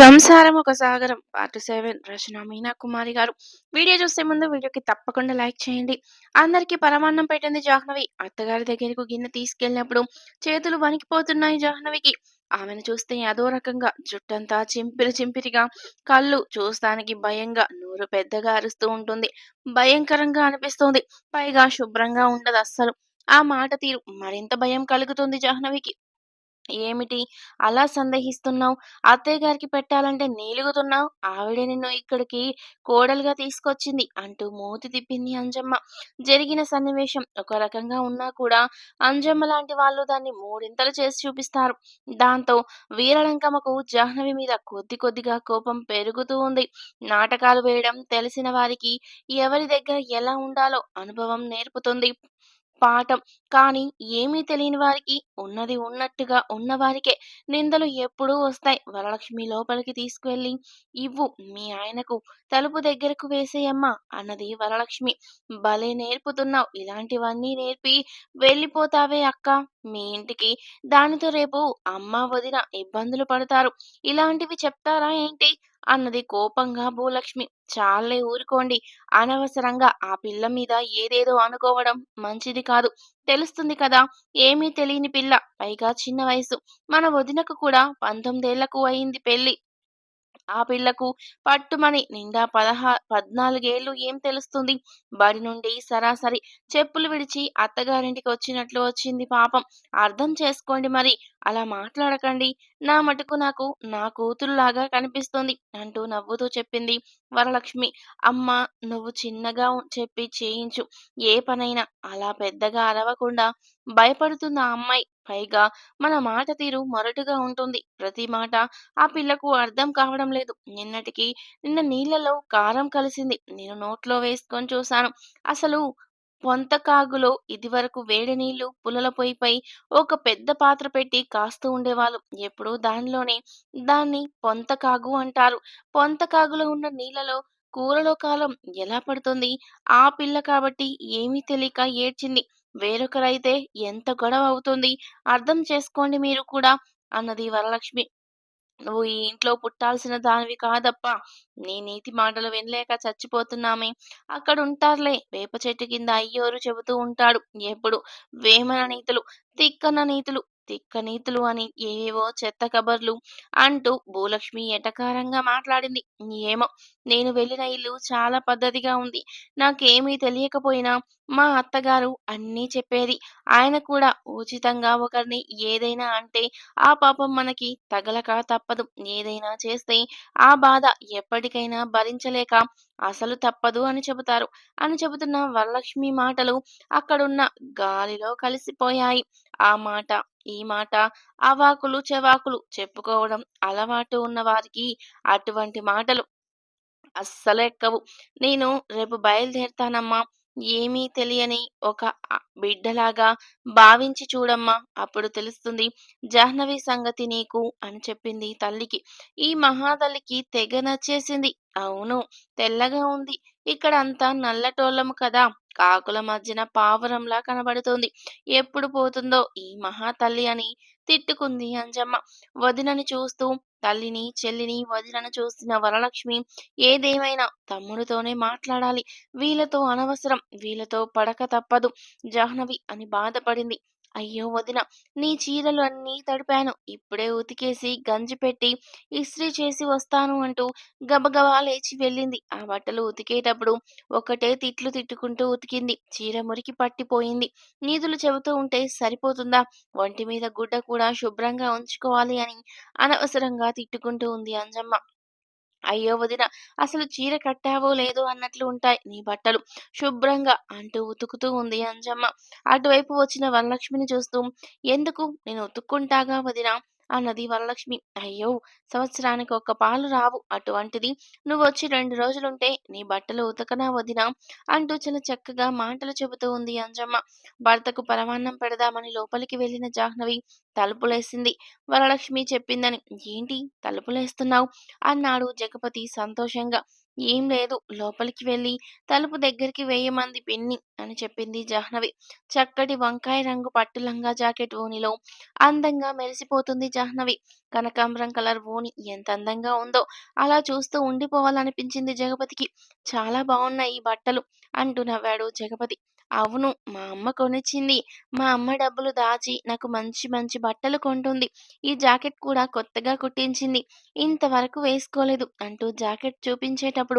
సంసారం ఒక సాగరం. Part seven Rachana Meena Kumari garu. Video చూసే ముందు వీడియోకి తప్పకుండా లైక్ చేయండి. అందరికి పరమాన్నం పెట్టింది జాహ్నవి. అత్తగారి దగ్గరకు గిన్నె తీసుకెళ్ళినప్పుడు చేతులు వణికిపోతున్నాయి జాహ్నవికి. ఆమెను చూస్తే అదో రకంగా జుట్టంతా చింపిరి చింపిరిగా కళ్ళు చూస్తానికి భయంగా నోరు పెద్దగా అరుస్తూ ఉంటుంది. భయంకరంగా అనిపిస్తుంది. పైగా శుభ్రంగా ఉండదు అస్సలు. ఆ మాట తీరు మరింత భయం కలుగుతుంది జాహ్నవికి. ఏమిటి? అలా సందేహిస్తున్నావు? అత్తయ్య గారికి పెట్టాలంటే నీలుగుతున్నావు? ఆవిడే నిన్ను ఇక్కడికి కోడలుగా తీసుకొచ్చింది అంటూ మూతి తిప్పింది అంజమ్మ. జరిగిన సన్నివేశం ఒక రకంగా ఉన్నా కూడా అంజమ్మ లాంటి వాళ్ళు దాన్ని మూడింతలు చేసి చూపిస్తారు. దాంతో వీరలంకమ్మకు జాహ్నవి మీద కొద్ది కొద్దిగా కోపం పెరుగుతూ ఉంది. నాటకాలు వేయడం తెలిసిన వారికి ఎవరి దగ్గర ఎలా ఉండాలో అనుభవం నేర్పుతుంది. పాఠం. కానీ ఏమీ తెలియని వారికి ఉన్నది ఉన్నట్టుగా ఉన్నవారికే నిందలు ఎప్పుడూ వస్తాయి. వరలక్ష్మి లోపలికి తీసుకువెళ్ళి ఇవ్వు మీ ఆయనకు తలుపు దగ్గరకు వేసేయమ్మా అన్నది వరలక్ష్మి. భలే నేర్పుతున్నావు. ఇలాంటివన్నీ నేర్పి వెళ్ళిపోతావే అక్క. మీ ఇంటికి దానితో రేపు అమ్మ వదిన ఇబ్బందులు పడతారు. ఇలాంటివి చెప్తారా ఏంటి? అన్నది కోపంగా భూలక్ష్మి. చాలే ఊరుకోండి. అనవసరంగా ఆ పిల్ల మీద ఏదేదో అనుకోవడం మంచిది కాదు. తెలుస్తుంది కదా ఏమీ తెలియని పిల్ల. పైగా చిన్న వయసు మన వదినకు కూడా పంతొమ్మిదేళ్ళకు అయింది పెళ్ళి ఆ పిల్లకు పట్టుమని నిండా పదహా పద్నాలుగేళ్ళు ఏం తెలుస్తుంది? బడి నుండి సరాసరి చెప్పులు విడిచి అత్తగారింటికి వచ్చినట్లు వచ్చింది పాపం. అర్థం చేసుకోండి మరి అలా మాట్లాడకండి. నా మటుకు నాకు నా కూతురులాగా కనిపిస్తుంది అంటూ నవ్వుతూ చెప్పింది వరలక్ష్మి. అమ్మ నువ్వు చిన్నగా చెప్పి చేయించు. ఏ పనైనా అలా పెద్దగా అరవకుండా భయపడుతుంది ఆ అమ్మాయి పైగా మన మాట తీరు మొరటుగా ఉంటుంది. ప్రతి మాట ఆ పిల్లకు అర్థం కావడం లేదు. నిన్నటికి నిన్న నీళ్ళలో కారం కలిసింది. నేను నోట్లో వేసుకొని చూశాను. అసలు పొంతకాగులో ఇదివరకు వేడి నీళ్ళు పుల్లల పొయ్యిపై ఒక పెద్ద పాత్ర పెట్టి కాస్తూ ఉండేవాళ్ళు. ఎప్పుడు దానిలోనే దాన్ని పొంతకాగు అంటారు. పొంతకాగులో ఉన్న నీళ్ళలో కూరలో కాలం ఎలా పడుతుంది? ఆ పిల్ల కాబట్టి ఏమీ తెలియక ఏడ్చింది. వేరొకరైతే ఎంత గొడవ అవుతుంది అర్థం చేసుకోండి మీరు కూడా అన్నది వరలక్ష్మి. నువ్వు ఈ ఇంట్లో పుట్టాల్సిన దానివి కాదప్పా. నీ నీతి మాటలు వినలేక చచ్చిపోతున్నామే. అక్కడ ఉంటారులే. వేప చెట్టు కింద అయ్యోరు చెబుతూ ఉంటాడు. ఎప్పుడు వేమన నీతులు తిక్కన నీతులు తిక్క నీతులు అని ఏవో చెత్త కబర్లు అంటూ భూలక్ష్మి ఎటకారంగా మాట్లాడింది. ఏమో నేను వెళ్ళిన ఇల్లు చాలా పద్ధతిగా ఉంది. నాకేమీ తెలియకపోయినా మా అత్తగారు అన్నీ చెప్పేది. ఆయన కూడా ఉచితంగా ఒకరిని ఏదైనా అంటే ఆ పాపం మనకి తగలక తప్పదు. ఏదైనా చేస్తే ఆ బాధ ఎప్పటికైనా భరించలేక అసలు తప్పదు అని చెబుతారు. అని చెబుతున్న వరలక్ష్మి మాటలు అక్కడున్న గాలిలో కలిసిపోయాయి. ఆ మాట ఈ మాట అవాకులు చెవాకులు చెప్పుకోవడం అలవాటు ఉన్న వారికి అటువంటి మాటలు అస్సలు ఎక్కవు. నేను రేపు బయలుదేరుతానమ్మా. ఏమీ తెలియని ఒక బిడ్డలాగా భావించి చూడమ్మా. అప్పుడు తెలుస్తుంది జాహ్నవి సంగతి నీకు అని చెప్పింది తల్లికి. ఈ మహాతల్లికి తెగ నచ్చేసింది. అవును. తెల్లగా ఉంది. ఇక్కడ అంతా నల్లటోళ్ళము కదా! కాకుల మధ్యన పావురంలా కనబడుతోంది. ఎప్పుడు పోతుందో ఈ మహాతల్లి అని తిట్టుకుంది అంజమ్మ. వదినని చూస్తూ తల్లిని చెల్లిని వదినను చూసిన వరలక్ష్మి ఏదేమైనా తమ్ముడితోనే మాట్లాడాలి. వీళ్ళతో అనవసరం వీళ్ళతో పడక తప్పదు జాహ్నవి అని బాధపడింది. అయ్యో వదిన నీ చీరలు అన్నీ తడిపాను. ఇప్పుడే ఉతికేసి గంజి పెట్టి ఇస్త్రీ చేసి వస్తాను అంటూ గబగబా లేచి వెళ్ళింది. ఆ బట్టలు ఉతికేటప్పుడు ఒకటే తిట్లు తిట్టుకుంటూ ఉతికింది. చీర మురికి పట్టిపోయింది. నీతులు చెబుతూ ఉంటే సరిపోతుందా? ఒంటి మీద గుడ్డ కూడా శుభ్రంగా ఉంచుకోవాలి అని అనవసరంగా తిట్టుకుంటూ ఉంది అంజమ్మ. అయ్యో వదిన అసలు చీర కట్టావో లేదో అన్నట్లు ఉంటాయి నీ బట్టలు. శుభ్రంగా అంటూ ఉతుకుతూ ఉంది అంజమ్మ. అటువైపు వచ్చిన వరలక్ష్మిని చూస్తూ ఎందుకు? నేను ఉతుక్కుంటాగా వదిన? అన్నది వరలక్ష్మి. అయ్యో! సంవత్సరానికి ఒక్క పాలు రావు. అటువంటిది. నువ్వు వచ్చి రెండు రోజులుంటే నీ బట్టలు ఉతకనా వదినా? అంటూ చాలా చక్కగా మాటలు చెబుతూ ఉంది అంజమ్మ. భర్తకు పరమాన్నం పెడదామని లోపలికి వెళ్ళిన జాహ్నవి తలుపులేసింది. వరలక్ష్మి చెప్పిందని ఏంటి తలుపులేస్తున్నావు? అన్నాడు జగపతి సంతోషంగా. ఏం లేదు. లోపలికి వెళ్ళి తలుపు దగ్గరికి వేయమంది పిన్ని అని చెప్పింది జాహ్నవి. చక్కటి వంకాయ రంగు పట్టు లంగా జాకెట్ ఓనిలో అందంగా మెరిసిపోతుంది జాహ్నవి. కనకాంబరం కలర్ ఓని ఎంత అందంగా ఉందో అలా చూస్తూ ఉండిపోవాలనిపించింది జగపతికి. చాలా బాగున్నాయి ఈ బట్టలు అంటూ నవ్వాడు జగపతి. అవును మా అమ్మ కొనిచ్చింది. మా అమ్మ డబ్బులు దాచి నాకు మంచి మంచి బట్టలు కొంటుంది. ఈ జాకెట్ కూడా కొత్తగా కుట్టించింది. ఇంతవరకు వేసుకోలేదు అంటూ జాకెట్ చూపించేటప్పుడు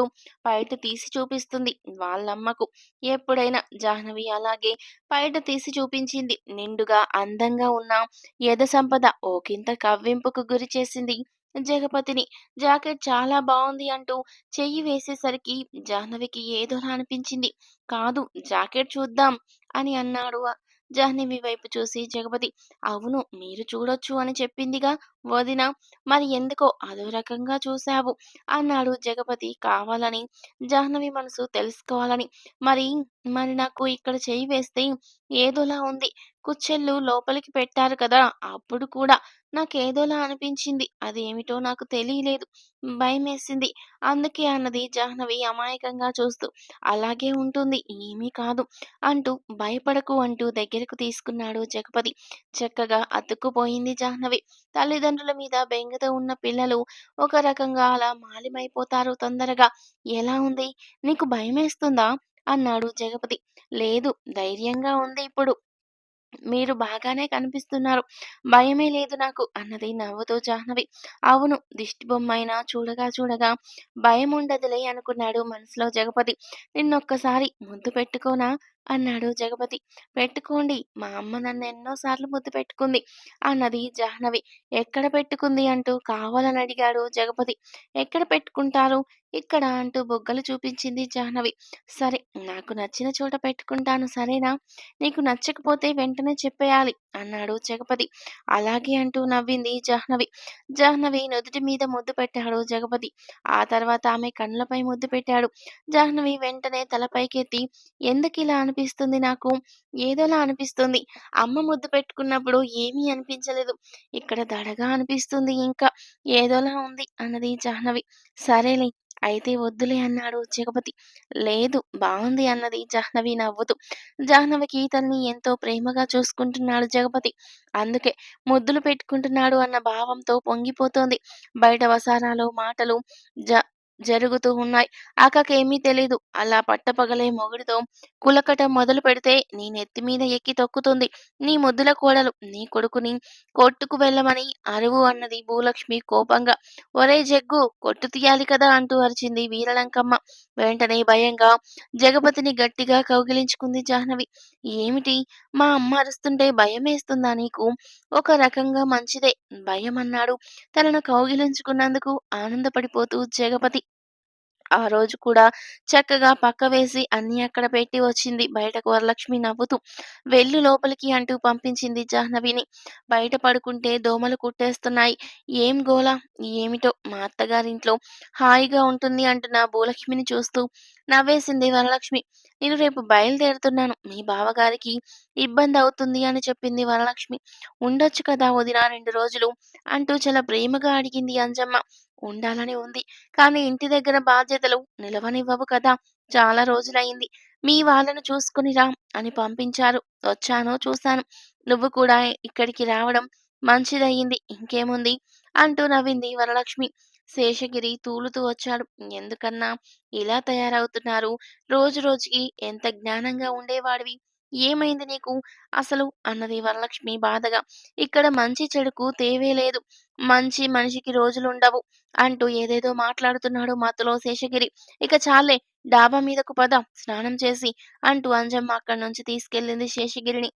పైట తీసి చూపిస్తుంది. వాళ్ళమ్మకు ఎప్పుడైనా జాహ్నవి అలాగే పైట తీసి చూపించింది. నిండుగా అందంగా ఉన్న యద సంపద ఓకింత కవ్వింపుకు గురి చేసింది జగపతిని. జాకెట్ చాలా బాగుంది అంటూ చెయ్యి వేసేసరికి జాహ్నవికి ఏదోలా అనిపించింది. కాదు జాకెట్ చూద్దాం అని అన్నాడు జాహ్నవి వైపు చూసి జగపతి. అవును మీరు చూడొచ్చు అని చెప్పిందిగా వదిన మరి ఎందుకో అదో రకంగా చూశావు. అన్నాడు జగపతి కావాలని జాహ్నవి మనసు తెలుసుకోవాలని. మరి మరి నాకు ఇక్కడ చెయ్యి వేస్తే ఏదోలా ఉంది. కుచ్చెళ్ళు లోపలికి పెట్టారు కదా అప్పుడు కూడా నాకేదోలా అనిపించింది. అదేమిటో నాకు తెలియలేదు. భయమేసింది. అందుకే అన్నది జాహ్నవి అమాయకంగా చూస్తూ అలాగే ఉంటుంది ఏమీ కాదు అంటూ భయపడకు అంటూ దగ్గరకు తీసుకున్నాడు జగపతి. చక్కగా అతుక్కుపోయింది జాహ్నవి. తల్లిదండ్రులు మీద బెంగతో ఉన్న పిల్లలు ఒక రకంగా అలా మాలిమైపోతారు తొందరగా. ఎలా ఉంది? నీకు భయమేస్తుందా? అన్నాడు జగపతి. లేదు ధైర్యంగా ఉంది ఇప్పుడు. మీరు బాగానే కనిపిస్తున్నారు. భయమే లేదు నాకు అన్నది నవ్వుతో జాహ్నవి. అవును దిష్టి బొమ్మైనా చూడగా చూడగా భయం ఉండదులే అనుకున్నాడు మనసులో జగపతి. నిన్నొక్కసారి ముద్దు పెట్టుకోనా? అన్నాడు జగపతి. పెట్టుకోండి. మా అమ్మ నన్ను ఎన్నోసార్లు ముద్దు పెట్టుకుంది. అన్నది జాహ్నవి ఎక్కడ పెట్టుకుంది అంటూ కావాలని అడిగాడు జగపతి. ఎక్కడ పెట్టుకుంటారు? ఇక్కడ అంటూ బొగ్గలు చూపించింది జాహ్నవి. సరే నాకు నచ్చిన చోట పెట్టుకుంటాను సరేనా? నీకు నచ్చకపోతే వెంటనే చెప్పేయాలి అన్నాడు జగపతి. అలాగే అంటూ నవ్వింది జాహ్నవి. జాహ్నవి నుదుటి మీద ముద్దు పెట్టాడు జగపతి. ఆ తర్వాత ఆమె కళ్ళపై ముద్దు పెట్టాడు. జాహ్నవి వెంటనే తలపైకెత్తి ఎందుకు ఇలా అనిపిస్తుంది నాకు. ఏదోలా అనిపిస్తుంది. అమ్మ ముద్దు పెట్టుకున్నప్పుడు ఏమీ అనిపించలేదు. ఇక్కడ దడగా అనిపిస్తుంది ఇంకా. ఏదోలా ఉంది అన్నది జాహ్నవి. సరేలే అయితే వద్దులే అన్నాడు జగపతి. లేదు బాగుంది అన్నది జాహ్నవి నవ్వుతూ. జాహ్నవికి తనని ఎంతో ప్రేమగా చూసుకుంటున్నాడు జగపతి. అందుకే ముద్దులు పెట్టుకుంటున్నాడు అన్న భావంతో పొంగిపోతోంది. బయట వసారాలు మాటలు జ జరుగుతూ ఉన్నాయి. అక్కకేమీ తెలీదు. అలా పట్టపగలే మొగుడితో కులకట మొదలు పెడితే నీ నెత్తి మీద ఎక్కి తొక్కుతుంది. నీ ముద్దుల కోడలు నీ కొడుకుని కొట్టుకు వెళ్ళమని అరువు అన్నది భూలక్ష్మి కోపంగా. ఒరే జగ్గు కొట్టు తీయాలి కదా అంటూ అరిచింది వీరలంకమ్మ. వెంటనే భయంగా జగపతిని గట్టిగా కౌగిలించుకుంది జాహ్నవి. ఏమిటి? మా అమ్మ అరుస్తుంటే భయం వేస్తుందా నీకు? ఒక రకంగా మంచిదే భయం అన్నాడు తనను కౌగిలించుకున్నందుకు ఆనందపడిపోతూ జగపతి ఆ రోజు కూడా చక్కగా పక్క వేసి అన్ని అక్కడ పెట్టి వచ్చింది. బయటకు వరలక్ష్మి నవ్వుతూ వెళ్ళు లోపలికి అంటూ పంపించింది జాహ్నవిని. బయట పడుకుంటే దోమలు కుట్టేస్తున్నాయి. ఏం గోల ఏమిటో మా అత్తగారింట్లో హాయిగా ఉంటుంది అంటున్న భూలక్ష్మిని చూస్తూ నవ్వేసింది వరలక్ష్మి. నేను రేపు బయలుదేరుతున్నాను. మీ బావగారికి ఇబ్బంది అవుతుంది అని చెప్పింది వరలక్ష్మి. ఉండొచ్చు కదా వదిన రెండు రోజులు అంటూ చాలా ప్రేమగా అడిగింది అంజమ్మ. ఉండాలని ఉంది. కానీ ఇంటి దగ్గర బాధ్యతలు నిలవనివ్వవు కదా! చాలా రోజులైంది మీ వాళ్ళను చూసుకుని రా అని పంపించారు. వచ్చాను చూశాను. నువ్వు కూడా ఇక్కడికి రావడం మంచిదయ్యింది. ఇంకేముంది? అంటూ నవ్వింది వరలక్ష్మి. శేషగిరి తూలుతూ వచ్చాడు. ఎందుకన్నా? ఇలా తయారవుతున్నారు. రోజు రోజుకి ఎంత జ్ఞానంగా ఉండేవాడివి? ఏమైంది నీకు? అసలు అన్నది వరలక్ష్మి బాధగా. ఇక్కడ మంచి చెడుకు తేవే లేదు. మంచి మనిషికి రోజులుండవు అంటూ ఏదేదో మాట్లాడుతున్నాడు మత్తులో శేషగిరి. ఇక చాలే డాబా మీదకు పద స్నానం చేసి అంటూ అంజమ్మ అక్కడి నుంచి తీసుకెళ్ళింది శేషగిరిని.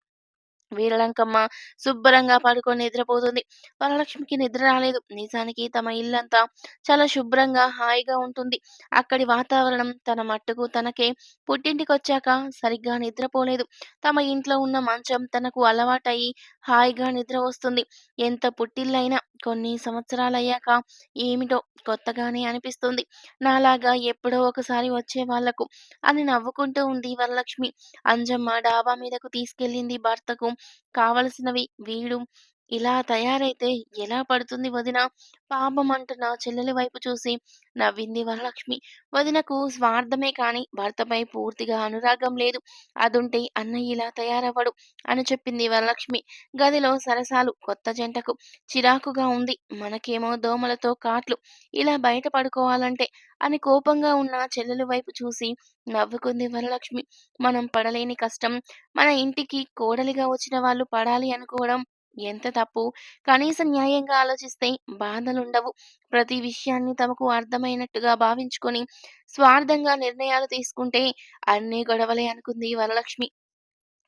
వీరలంకమ్మ శుభ్రంగా పడుకొని నిద్రపోతుంది. వరలక్ష్మికి నిద్ర రాలేదు. నిజానికి తమ ఇల్లంతా చాలా శుభ్రంగా హాయిగా ఉంటుంది. అక్కడి వాతావరణం తన మట్టుకు తనకే. పుట్టింటికొచ్చాక సరిగ్గా నిద్రపోలేదు. తమ ఇంట్లో ఉన్న మంచం తనకు అలవాటయి హాయిగా నిద్ర వస్తుంది. ఎంత పుట్టిల్లైనా కొన్ని సంవత్సరాలయ్యాక ఏమిటో కొత్తగానే అనిపిస్తుంది. నాలాగా ఎప్పుడో ఒకసారి వచ్చే వాళ్ళకు అని నవ్వుకుంటూ ఉంది వరలక్ష్మి. అంజమ్మ డాబా మీదకు తీసుకెళ్ళింది భర్తకు. కావలసినవి. వీడు ఇలా తయారైతే ఎలా పడుతుంది వదిన? పాపం అంటున్న చెల్లెలి వైపు చూసి నవ్వింది వరలక్ష్మి. వదినకు స్వార్థమే కాని భర్తపై పూర్తిగా అనురాగం లేదు. అదుంటే అన్నయ్య ఇలా తయారవ్వడు అని చెప్పింది వరలక్ష్మి. గదిలో సరసాలు కొత్త జంటకు చిరాకుగా ఉంది. మనకేమో దోమలతో కాట్లు. ఇలా బయట పడుకోవాలంటే అని కోపంగా ఉన్న చెల్లెలి వైపు చూసి నవ్వుకుంది వరలక్ష్మి. మనం పడలేని కష్టం మన ఇంటికి కోడలిగా వచ్చిన వాళ్ళు పడాలి అనుకోవడం ఎంత తప్పు. కనీసం న్యాయంగా ఆలోచిస్తే బాధలుండవు. ప్రతి విషయాన్ని తమకు అర్థమైనట్టుగా భావించుకొని స్వార్థంగా నిర్ణయాలు తీసుకుంటే అన్నీ గొడవలే అనుకుంది వరలక్ష్మి.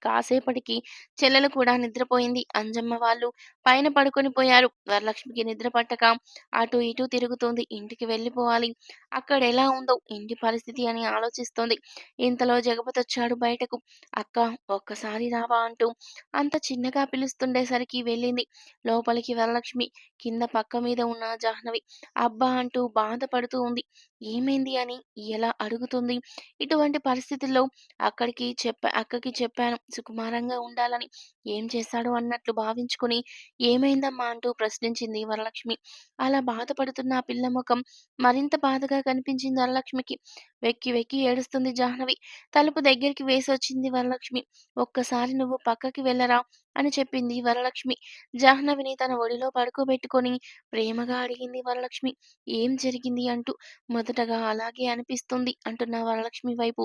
కాసేపటికి చెల్లెలు కూడా నిద్రపోయింది. అంజమ్మ వాళ్ళు పైన పడుకొని పోయారు. వరలక్ష్మికి నిద్ర పట్టక అటు ఇటు తిరుగుతోంది. ఇంటికి వెళ్ళిపోవాలి. అక్కడ ఎలా ఉందో ఇంటి పరిస్థితి అని ఆలోచిస్తోంది. ఇంతలో జగపతొచ్చాడు బయటకు. అక్కా! ఒక్కసారి రావా అంటూ అంత చిన్నగా పిలుస్తుండేసరికి వెళ్ళింది లోపలికి వరలక్ష్మి. కింద పక్క మీద ఉన్న జాహ్నవి అబ్బా! అంటూ బాధపడుతూ ఉంది. ఏమైంది అని ఎలా అడుగుతుంది? ఇటువంటి పరిస్థితుల్లో అక్కడికి చెప్పా అక్కకి చెప్పాను సుకుమారంగా ఉండాలని. ఏం చేశాడు అన్నట్లు భావించుకుని ఏమైందమ్మా అంటూ ప్రశ్నించింది వరలక్ష్మి. అలా బాధపడుతున్న ఆ పిల్ల ముఖం మరింత బాధగా కనిపించింది వరలక్ష్మికి. వెక్కి వెక్కి ఏడుస్తుంది జాహ్నవి. తలుపు దగ్గరికి వేసి వచ్చింది వరలక్ష్మి. ఒక్కసారి నువ్వు పక్కకి వెళ్ళరా అని చెప్పింది వరలక్ష్మి. జాహ్నవిని తన ఒడిలో పడుకోబెట్టుకొని ప్రేమగా అడిగింది వరలక్ష్మి. ఏం జరిగింది అంటూ. మొదటగా అలాగే అనిపిస్తుంది అంటున్న వరలక్ష్మి వైపు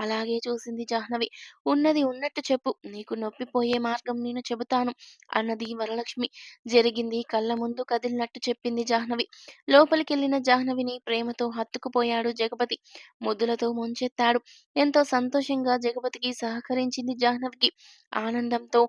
అలాగే చూసింది జాహ్నవి. ఉన్నది ఉన్నట్టు చెప్పు. నీకు నొప్పి పోయే మార్గం నేను చెబుతాను అన్నది వరలక్ష్మి. జరిగింది కళ్ళ ముందు కదిలినట్టు చెప్పింది జాహ్నవి. లోపలికెళ్ళిన జాహ్నవిని ప్రేమతో హత్తుకుపోయాడు జగపతి. ముద్దులతో ముంచెత్తాడు. ఎంతో సంతోషంగా జగపతికి సహకరించింది జాహ్నవికి. ఆనందంతో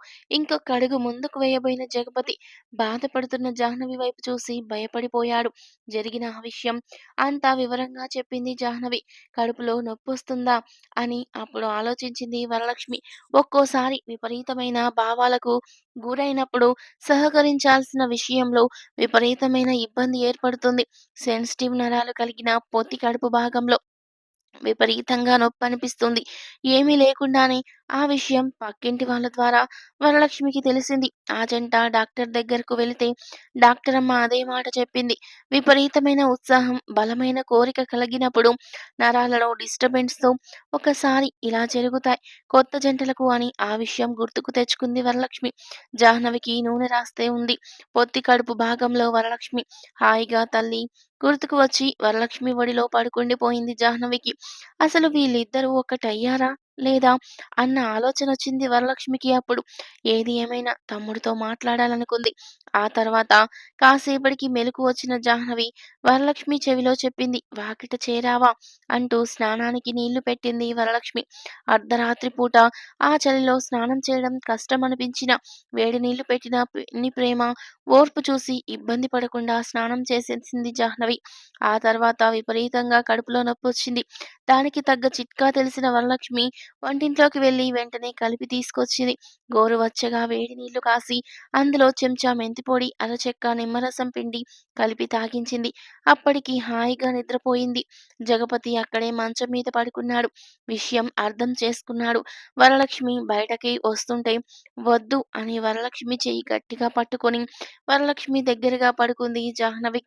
ఇంకొక ముందుకు వేయబోయిన జగపతి బాధపడుతున్న జాహ్నవి వైపు చూసి భయపడిపోయాడు. జరిగిన ఆ విషయం అంతా వివరంగా చెప్పింది జాహ్నవి. కడుపులో నొప్పి వస్తుందా అని అప్పుడు ఆలోచించింది వరలక్ష్మి. ఒక్కోసారి విపరీతమైన భావాలకు గురైనప్పుడు సహకరించాల్సిన విషయంలో విపరీతమైన ఇబ్బంది ఏర్పడుతుంది. సెన్సిటివ్ నరాలు కలిగిన పొత్తి కడుపు భాగంలో విపరీతంగా నొప్పి అనిపిస్తుంది ఏమీ లేకుండానే ఆ విషయం పక్కింటి వాళ్ళ ద్వారా వరలక్ష్మికి తెలిసింది. ఆ జంట డాక్టర్ దగ్గరకు వెళితే డాక్టర్ అమ్మ అదే మాట చెప్పింది. విపరీతమైన ఉత్సాహం, బలమైన కోరిక కలిగినప్పుడు నరాలలో డిస్టర్బెన్స్‌తో ఒకసారి ఇలా జరుగుతాయి. కొత్త జంటలకు అని ఆ విషయం గుర్తుకు తెచ్చుకుంది వరలక్ష్మి. జాహ్నవికి నూనె రాస్తే ఉంది. పొత్తి కడుపు భాగంలో వరలక్ష్మి. హాయిగా తల్లి గుర్తుకు వచ్చి వరలక్ష్మి ఒడిలో పడుకుండిపోయింది జాహ్నవికి. అసలు వీళ్ళిద్దరూ ఒకటయ్యారా? లేదా? అన్న ఆలోచన వచ్చింది వరలక్ష్మికి అప్పుడు. ఏది ఏమైనా తమ్ముడితో మాట్లాడాలనుకుంది. ఆ తర్వాత కాసేపటికి మెలకు వచ్చిన జాహ్నవి వరలక్ష్మి చెవిలో చెప్పింది. వాకిట చేరావా? అంటూ స్నానానికి నీళ్ళు పెట్టింది వరలక్ష్మి. అర్ధరాత్రి పూట ఆ చలిలో స్నానం చేయడం కష్టమనిపించినా వేడి నీళ్ళు పెట్టిన పిన్ని ప్రేమ, ఓర్పు చూసి ఇబ్బంది పడకుండా స్నానం చేసేసింది జాహ్నవి. ఆ తర్వాత విపరీతంగా కడుపులో నొప్పి వచ్చింది దానికి తగ్గ చిట్కా తెలిసిన వరలక్ష్మి వంటింట్లోకి వెళ్ళి వెంటనే కలిపి తీసుకొచ్చింది. గోరువచ్చగా వేడి నీళ్ళు కాసి అందులో చెంచా మెంతిపొడి, అరచెక్క నిమ్మరసం పిండి కలిపి తాగించింది. అప్పటికి హాయిగా నిద్రపోయింది. జగపతి అక్కడే మంచం మీద పడుకున్నాడు. విషయం అర్థం చేసుకున్నాడు. వరలక్ష్మి బయటకి వస్తుంటే వద్దు అని వరలక్ష్మి చెయ్యి గట్టిగా పట్టుకొని వరలక్ష్మి దగ్గరగా పడుకుంది జాహ్నవి.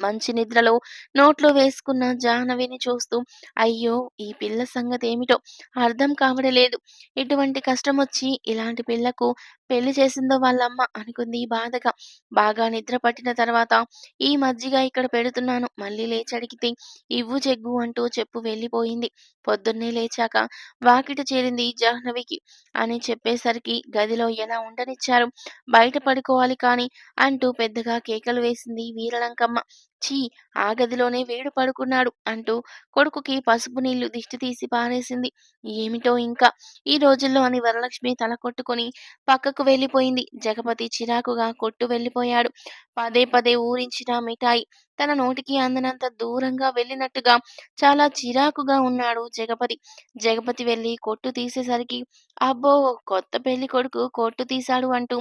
మంచి నిద్రలో నోట్లో వేసుకున్న జాహ్నవిని చూస్తూ అయ్యో! ఈ పిల్ల సంగతి ఏమిటో అర్థం కావడలేదు. ఎటువంటి కష్టమొచ్చి ఇలాంటి పిల్లకు పెళ్ళి చేసిందో వాళ్ళమ్మ అనుకుంది బాధగా. బాగా నిద్ర పట్టిన తర్వాత ఈ మజ్జిగ ఇక్కడ పెడుతున్నాను. మళ్ళీ లేచడిగితే ఇవ్వు చెగ్గు అంటూ చెప్పు వెళ్ళిపోయింది. పొద్దున్నే లేచాక వాకిట చేరింది జాహ్నవికి అని చెప్పేసరికి గదిలో ఎలా ఉండనిచ్చారు? బయట పడుకోవాలి కానీ అంటూ పెద్దగా కేకలు వేసింది వీరలంకమ్మ. చీ ఆ గదిలోనే వేడు పడుకున్నాడు అంటూ కొడుకుకి పసుపు నీళ్ళు దిష్టి తీసి పారేసింది. ఏమిటో ఇంకా ఈ రోజుల్లో అని వరలక్ష్మి తల కొట్టుకొని పక్కకు వెళ్ళిపోయింది. జగపతి చిరాకుగా కొట్టు వెళ్ళిపోయాడు. పదే పదే ఊరించిన మిఠాయి తన నోటికి అందనంత దూరంగా వెళ్ళినట్టుగా చాలా చిరాకుగా ఉన్నాడు జగపతి. జగపతి వెళ్ళి కొట్టు తీసేసరికి అబ్బో! కొత్త పెళ్ళి కొడుకు కొట్టు తీశాడు అంటూ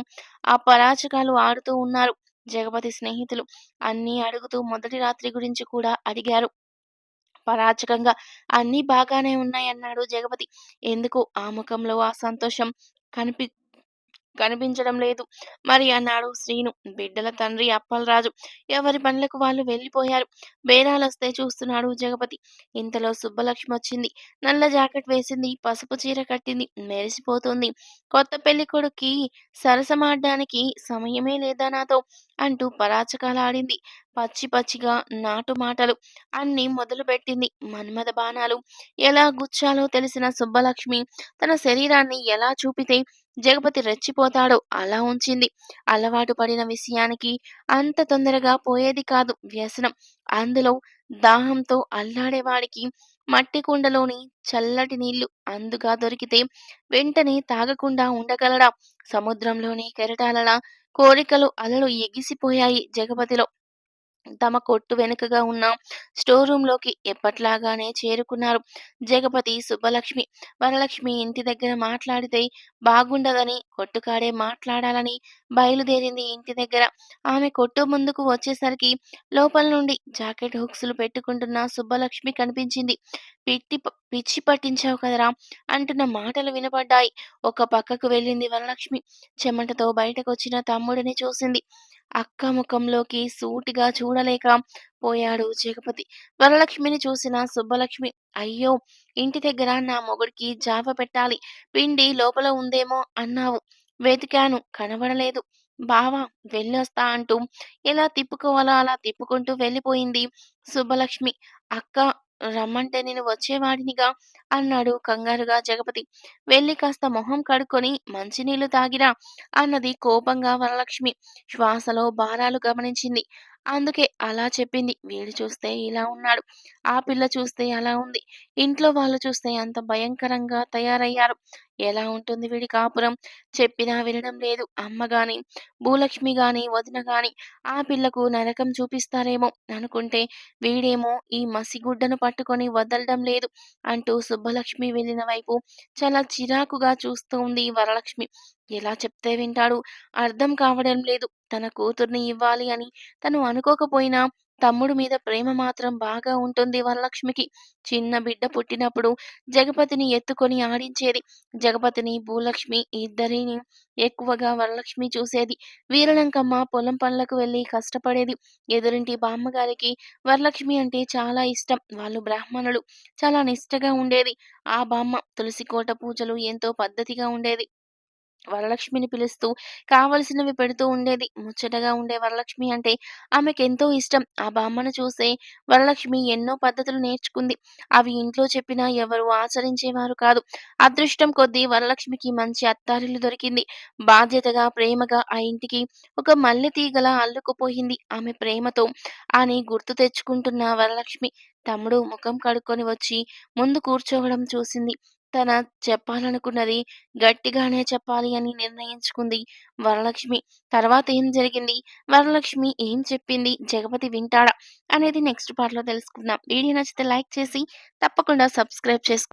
ఆ పరాచకాలు ఆడుతూ ఉన్నారు జగపతి స్నేహితులు. అన్నీ అడుగుతూ మొదటి రాత్రి గురించి కూడా అడిగారు. పరాచకంగా అన్నీ బాగానే ఉన్నాయన్నాడు జగపతి. ఎందుకు ఆ ముఖంలో ఆ సంతోషం కనిపి కనిపించడం లేదు. మరి అన్నాడు శ్రీను. బిడ్డల తండ్రి అప్పలరాజు. ఎవరి పనులకు వాళ్ళు వెళ్ళిపోయారు? బేరాలొస్తే చూస్తున్నాడు జగపతి. ఇంతలో సుబ్బలక్ష్మి వచ్చింది. నల్ల జాకెట్ వేసింది. పసుపు చీర కట్టింది. మెరిసిపోతుంది. కొత్త పెళ్ళి కొడుక్కి సరసమాడడానికి సమయమే లేదా నాతో? అంటూ పరాచకాలాడింది పచ్చి పచ్చిగా నాటు మాటలు అన్ని మొదలుపెట్టింది మన్మద బాణాలు. ఎలా గుచ్చాలో తెలిసిన సుబ్బలక్ష్మి తన శరీరాన్ని ఎలా చూపితే జగపతి రెచ్చిపోతాడు. అలా ఉంచింది. అలవాటు పడిన విషయానికి అంత తొందరగా పోయేది కాదు వ్యసనం. అందులో దాహంతో అల్లాడేవాడికి మట్టి కుండలోని చల్లటి నీళ్ళు అందుగా దొరికితే వెంటనే తాగకుండా ఉండగలడా? సముద్రంలోని కెరటాలలా కోరికలు అలలు ఎగిసిపోయాయి జగపతిలో. తమ కొట్టు వెనుకగా ఉన్న స్టోర్ రూమ్లోకి ఎప్పట్లాగానే చేరుకున్నారు. జగపతి సుబ్బలక్ష్మి వరలక్ష్మి ఇంటి దగ్గర మాట్లాడితే బాగుండదని కొట్టుకాడే మాట్లాడాలని బయలుదేరింది ఇంటి దగ్గర. ఆమె కొట్టు ముందుకు వచ్చేసరికి లోపల నుండి జాకెట్ హుక్స్లు పెట్టుకుంటున్న సుబ్బలక్ష్మి కనిపించింది. పిట్టి పిచ్చి పట్టించావు కదరా? అంటున్న మాటలు వినపడ్డాయి. ఒక పక్కకు వెళ్ళింది వరలక్ష్మి. చెమటతో బయటకొచ్చిన తమ్ముడిని చూసింది. అక్క ముఖంలోకి సూటిగా చూడలేక పోయాడు జగపతి. వరలక్ష్మిని చూసిన సుబ్బలక్ష్మి అయ్యో ఇంటి దగ్గర నా మొగుడికి జావ పెట్టాలి. పిండి లోపల ఉందేమో అన్నావు. వెతికాను కనబడలేదు. బావా వెళ్ళొస్తా అంటూ ఎలా తిప్పుకోవాలో అలా తిప్పుకుంటూ వెళ్ళిపోయింది సుబ్బలక్ష్మి. అక్క రమ్మంటే నేను వచ్చేవాడినిగా అన్నాడు కంగారుగా జగపతి. వెళ్ళి కాస్త మొహం కడుక్కొని మంచినీళ్ళు తాగిరా అన్నది కోపంగా వరలక్ష్మి. శ్వాసలో భారాలు గమనించింది. అందుకే అలా చెప్పింది. వీడు చూస్తే ఇలా ఉన్నాడు. ఆ పిల్ల చూస్తే అలా ఉంది. ఇంట్లో వాళ్ళు చూస్తే అంత భయంకరంగా తయారయ్యారు. ఎలా ఉంటుంది వీడి కాపురం? చెప్పినా వినడం లేదు. అమ్మ గాని భూలక్ష్మి గాని వదిన గాని ఆ పిల్లకు నరకం చూపిస్తారేమో అనుకుంటే వీడేమో ఈ మసిగుడ్డను పట్టుకొని వదలడం లేదు అంటూ సుబ్బలక్ష్మి వెళ్ళిన వైపు చాలా చిరాకుగా చూస్తూ ఉంది వరలక్ష్మి. ఎలా చెప్తే వింటాడు? అర్థం కావడం లేదు. తన కూతుర్ని ఇవ్వాలి అని తను అనుకోకపోయినా తమ్ముడు మీద ప్రేమ మాత్రం బాగా ఉంటుంది వరలక్ష్మికి. చిన్న బిడ్డ పుట్టినప్పుడు జగపతిని ఎత్తుకొని ఆడించేది. జగపతిని భూలక్ష్మి ఇద్దరిని ఎక్కువగా వరలక్ష్మి చూసేది. వీరలంకమ్మ పొలం పనులకు వెళ్ళి కష్టపడేది. ఎదురింటి బామ్మగారికి వరలక్ష్మి అంటే చాలా ఇష్టం. వాళ్ళు బ్రాహ్మణులు. చాలా నిష్టగా ఉండేది. ఆ బామ్మ తులసికోట పూజలు ఎంతో పద్ధతిగా ఉండేది. వరలక్ష్మిని పిలుస్తూ కావలసినవి పెడుతూ ఉండేది. ముచ్చటగా ఉండే వరలక్ష్మి అంటే ఆమెకెంతో ఇష్టం. ఆ బామ్మను చూసే వరలక్ష్మి ఎన్నో పద్ధతులు నేర్చుకుంది. అవి ఇంట్లో చెప్పినా ఎవరు ఆచరించేవారు కాదు. అదృష్టం కొద్దీ వరలక్ష్మికి మంచి అత్తారిల్లు దొరికింది. బాధ్యతగా ప్రేమగా ఆ ఇంటికి ఒక మల్లె తీగల అల్లుకుపోయింది ఆమె ప్రేమతో అని గుర్తు తెచ్చుకుంటున్న వరలక్ష్మి తమ్ముడు ముఖం కడుక్కొని వచ్చి ముందు కూర్చోవడం చూసింది. తన చెప్పాలనుకున్నది గట్టిగానే చెప్పాలి అని నిర్ణయించుకుంది వరలక్ష్మి. తర్వాత ఏం జరిగింది? వరలక్ష్మి ఏం చెప్పింది? జగపతి వింటాడా? అనేది నెక్స్ట్ పార్ట్లో తెలుసుకుందాం. వీడియో నచ్చితే లైక్ చేసి తప్పకుండా సబ్స్క్రైబ్ చేసుకో